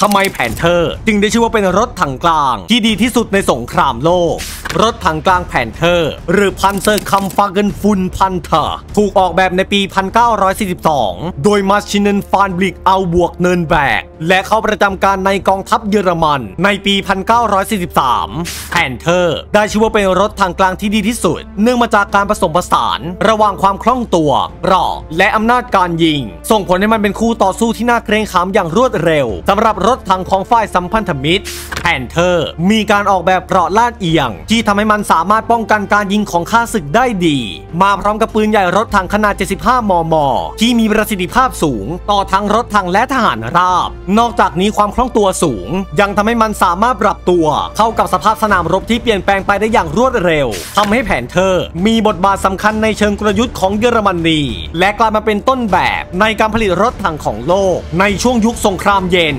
ทำไมแผนเธอร์จึงได้ชื่อว่าเป็นรถถังกลางที่ดีที่สุดในสงครามโลก รถถังกลางแผนเธอร์หรือพันเซอร์คัมฟาเกนฟุนพันเธอร์ถูกออกแบบในปี 1942 โดยมาชินเนนฟานบลิกเอาบวกเนินแบก และเข้าประจำการในกองทัพเยอรมัน ในปี 1943 แผนเธอร์ได้ชื่อว่าเป็นรถถังกลางที่ดีที่สุด เนื่องมาจากการผสมผสาน ระหว่างความคล่องตัวราะและอำนาจการยิง ส่งผลให้มันเป็นคู่ต่อสู้ที่น่าเกรงขามอย่างรวดเร็วสำหรับรถถังของฝ่ายสัมพันธมิตรแพนเทอร์มีการออกแบบเปราะลาดเอียง ที่ทำให้มันสามารถป้องกันการยิงของข้าศึกได้ดี มาพร้อมกับปืนใหญ่รถถังขนาด 75 มม ที่มีประสิทธิภาพสูง ต่อทั้งรถถังและทหารราบ นอกจากนี้ความคล่องตัวสูง ยังทำให้มันสามารถปรับตัว เข้ากับสภาพสนามรบที่เปลี่ยนแปลงไปได้อย่างรวดเร็วทำให้แผนเทอร์ มีบทบาทสำคัญในเชิงกลยุทธ์ของเยอรมนีและกลายมาเป็นต้นแบบในการผลิตรถถังของโลก ในช่วงยุคสงครามเย็น